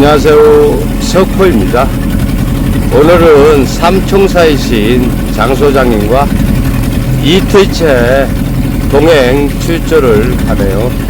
안녕하세요. 석포입니다. 오늘은 삼총사이신 장 소장님과 이틀째 동행 출조를 하네요.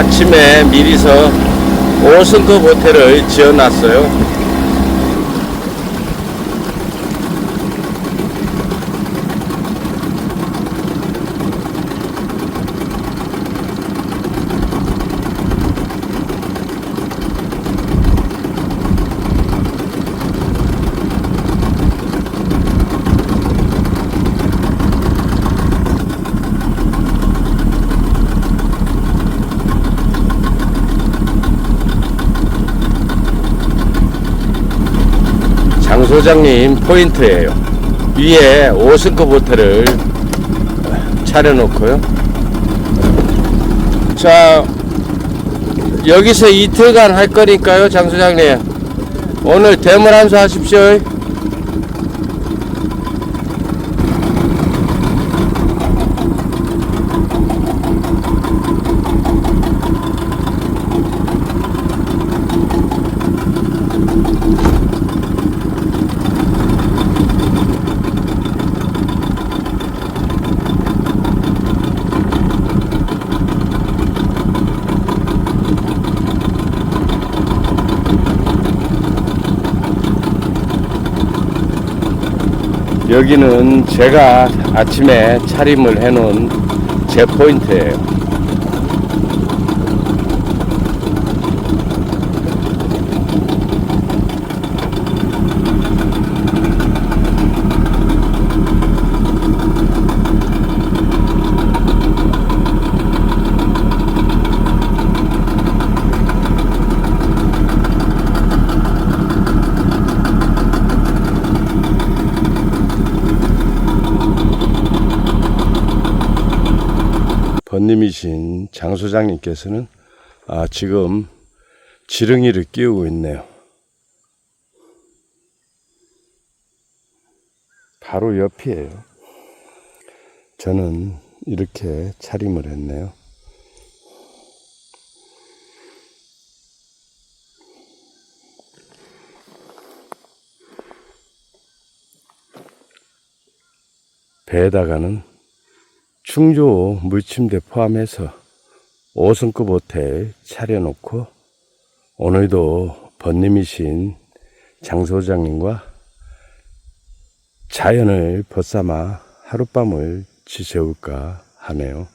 아침에 미리서 5승급 호텔을 지어놨어요. 장 소장님 포인트예요. 위에 5승급 호텔을 차려놓고요. 자, 여기서 이틀간 할 거니까요, 장 소장님. 오늘 대물 함수 하십시오. 여기는 제가 아침에 차림을 해놓은 제 포인트예요. 번님이신 장 소장님께서는 아, 지금 지렁이를 끼우고 있네요. 바로 옆이에요. 저는 이렇게 차림을 했네요. 배에다가는 충조 물침대 포함해서 5성급 호텔 차려놓고 오늘도 번님이신 장 소장님과 자연을 벗삼아 하룻밤을 지새울까 하네요.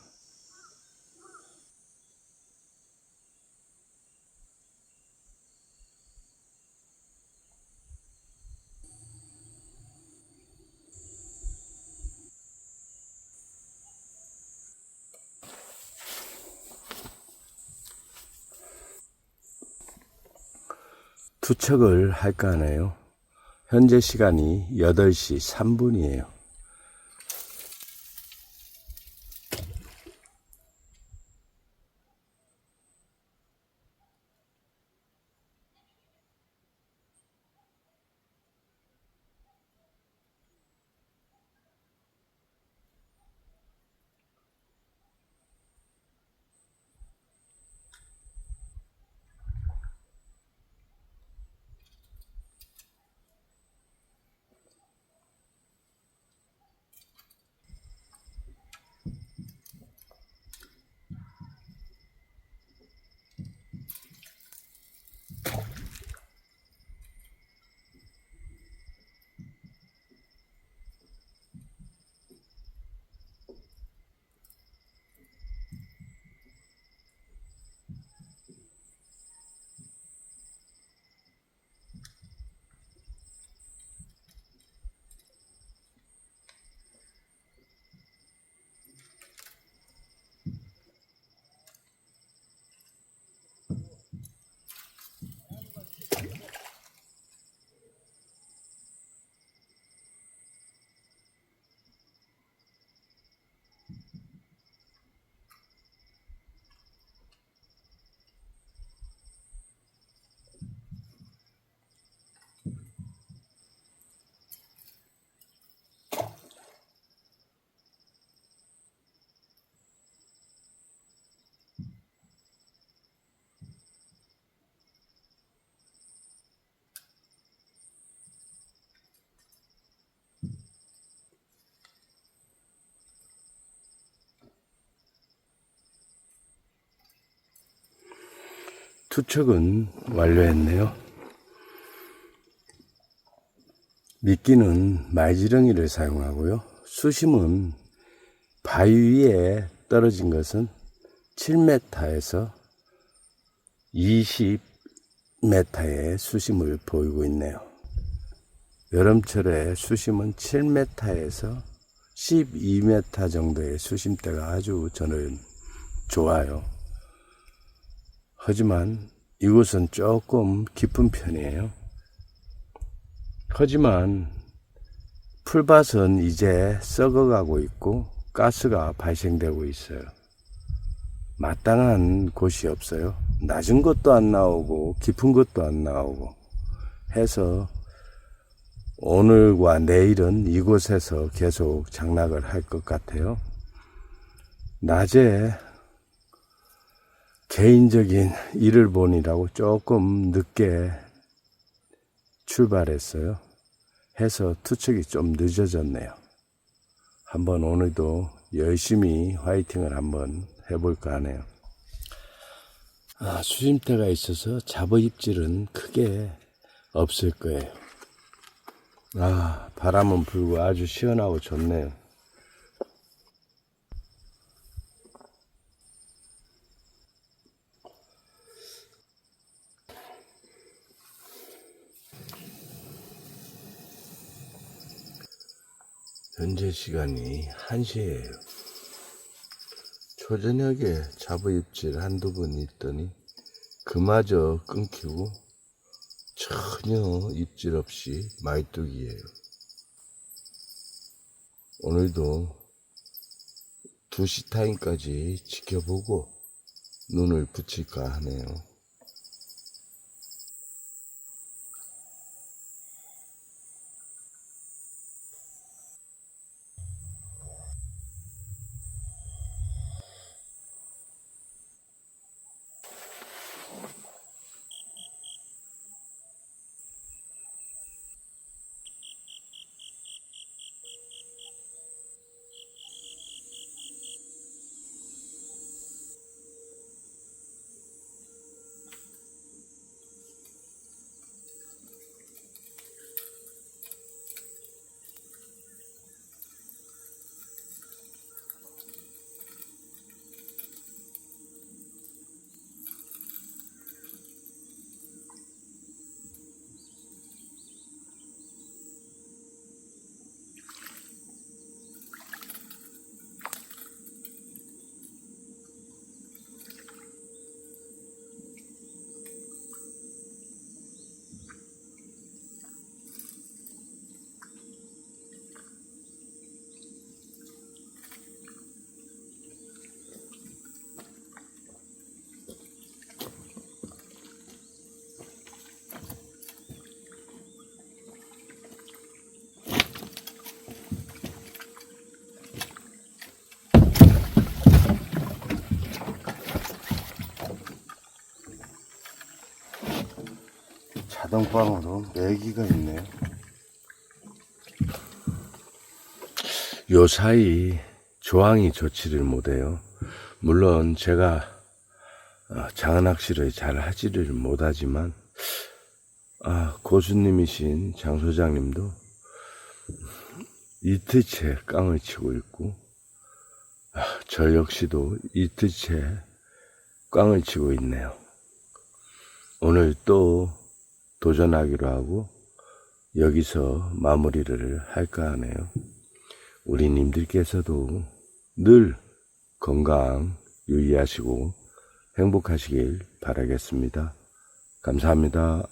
투척을 할까 하네요. 현재 시간이 8시 3분이에요. 투척은 완료했네요. 미끼는 말지렁이를 사용하고요. 수심은 바위 위에 떨어진 것은 7m에서 20m의 수심을 보이고 있네요. 여름철에 수심은 7m에서 12m 정도의 수심대가 아주 저는 좋아요. 하지만 이곳은 조금 깊은 편이에요. 하지만 풀밭은 이제 썩어가고 있고 가스가 발생되고 있어요. 마땅한 곳이 없어요. 낮은 것도 안 나오고 깊은 것도 안 나오고 해서 오늘과 내일은 이곳에서 계속 장락을 할 것 같아요. 낮에 개인적인 일을 보니라고 조금 늦게 출발했어요. 해서 투척이 좀 늦어졌네요. 한번 오늘도 열심히 화이팅을 한번 해볼까 하네요. 아, 수심대가 있어서 잡어 입질은 크게 없을 거예요. 아, 바람은 불고 아주 시원하고 좋네요. 현재 시간이 1시예요. 초저녁에 잡어 입질 한두 번 있더니 그마저 끊기고 전혀 입질 없이 말뚝이에요. 오늘도 2시 타임까지 지켜보고 눈을 붙일까 하네요. 자동방으로 내기가 있네요. 요 사이 조항이 좋지를 못해요. 물론 제가 어, 장낚시를 잘 하지를 못하지만 아, 고수님이신 장 소장님도 이틀째 깡을 치고 있고 아, 저 역시도 이틀째 깡을 치고 있네요. 오늘 또 도전하기로 하고 여기서 마무리를 할까 하네요. 우리 님들께서도 늘 건강 유의하시고 행복하시길 바라겠습니다. 감사합니다.